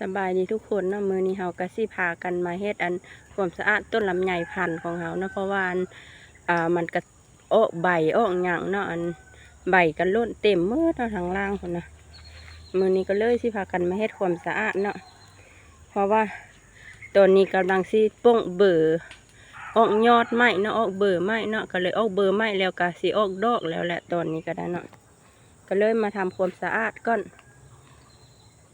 สบายดีทุกคนเนาะมือนี้เฮาก็สิพากันมาเฮ็ดอันความสะอาดต้นลำไยพันธุ์ของเฮาเนาะเพราะว่าอันอ่ามันก็ออกใบออกหยังเนาะอันใบก็ล้นเต็มมืดเนาะทางล่างพุ่นนะมือนี้ก็เลยสิพากันมาเฮ็ดความสะอาดเนาะเพราะว่าตอนนี้กำลังสิป้องเบอร์ออกยอดไม้เนาะออกเบอร์ไม้เนาะก็เลยออกเบอร์ไม้แล้วก็สิออกดอกแล้วแหละตอนนี้ก็ได้เนาะก็เลยมาทำความสะอาดก่อน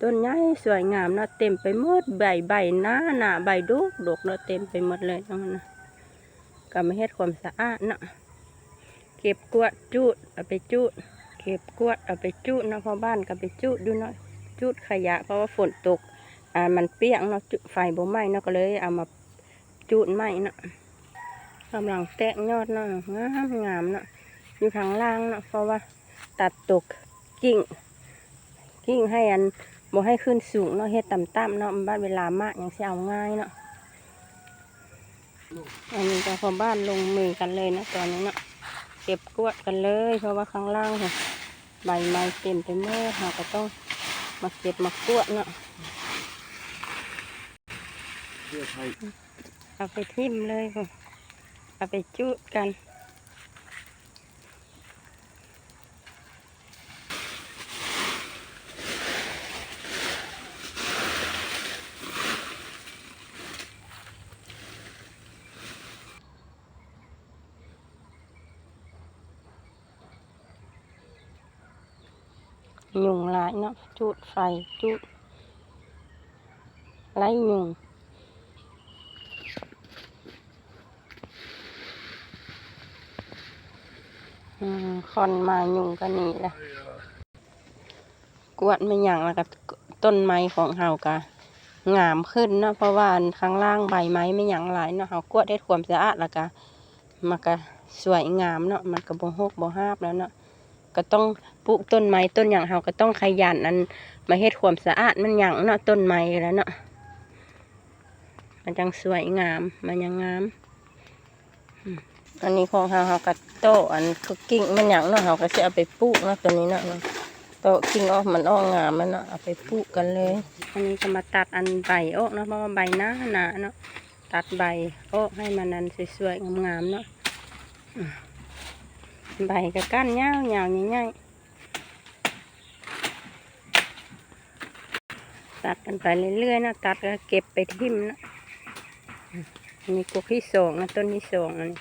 ต้นใหญ่สวยงามเนาะเต็มไปหมดใบใบหน้าหนาใบดกดกเนาะเต็มไปหมดเลยเนาะนะก็มาเฮ็ดความสะอาดเนาะเก็บกวาดจูดเอาไปจูดเก็บกวาดเอาไปจูดเนาะพอบ้านก็ไปจูดดูเนาะจูดขยะเพราะว่าฝนตกอ่ามันเปียกเนาะจุดไฟบ่ไหม้เนาะก็เลยเอามาจูดไหม้เนาะกำลังแตกยอดเนาะงามงามเนาะอยู่ทางล่างเนาะเพราะว่าตัดตกกิ่งกิ่งให้อัน บ่ให้ขึ้นสูงเนาะเฮ็ดต่ำๆเนาะบ้านเวลามากยังสิเอาง่ายเนาะอันนี้ก็พอบ้านลงมือกันเลยนะตอนนี้เนาะเก็บกวาดกันเลย เพราะว่าข้างล่างเนี่ยใบไม้เต็มไปหมดเราก็ต้องมาเก็บมากวาดเนาะเพื่อไทยเอาไปทิ่มเลยพุ่นเอาไปจุดกัน ยุงลายเนาะจุดไฟจุดไล่ยุงคอนมายุงก็หนี่แหละกวดไม่หยังแล้วก็ต้นไม้ของเฮากะงามขึ้นเนาะเพราะว่าข้างล่างใบไม้ไม่หยังหลายเนาะเฮากวดได้ความสะอาดแล้วก็มันก็สวยงามเนาะมันก็บ่ฮกบ่ฮาบแล้วเนาะ ก็ต้องปลูกต้นไม้ต้นอย่างเฮาก็ต้องขยันอันมาเฮ็ดความสะอาดมันอย่างเนาะต้นไม้แล้วเนาะมันจังสวยงามมันยังงามอันนี้ของเฮาเฮาก็โตอันคือกิ่งมันอย่างเนาะเฮาก็สิเอาไปปลูกเนาะตัวนี้เนาะโตะกิ่งออกมันออกงามมันเนาะเอาไปปลูกกันเลย อันนี้ก็มาตัดอันใบออกเนาะเพราะว่าใบหน้าหนาเนาะตัดใบออกให้มันนันสวยๆงามๆเนาะ ใบก็ก้านยาวยาวใหญ่ๆตัดกันไปเรื่อยๆนะตัดก็เก็บไปทิ่มนะมีกุกที่สองนะต้นที่สองอันนี้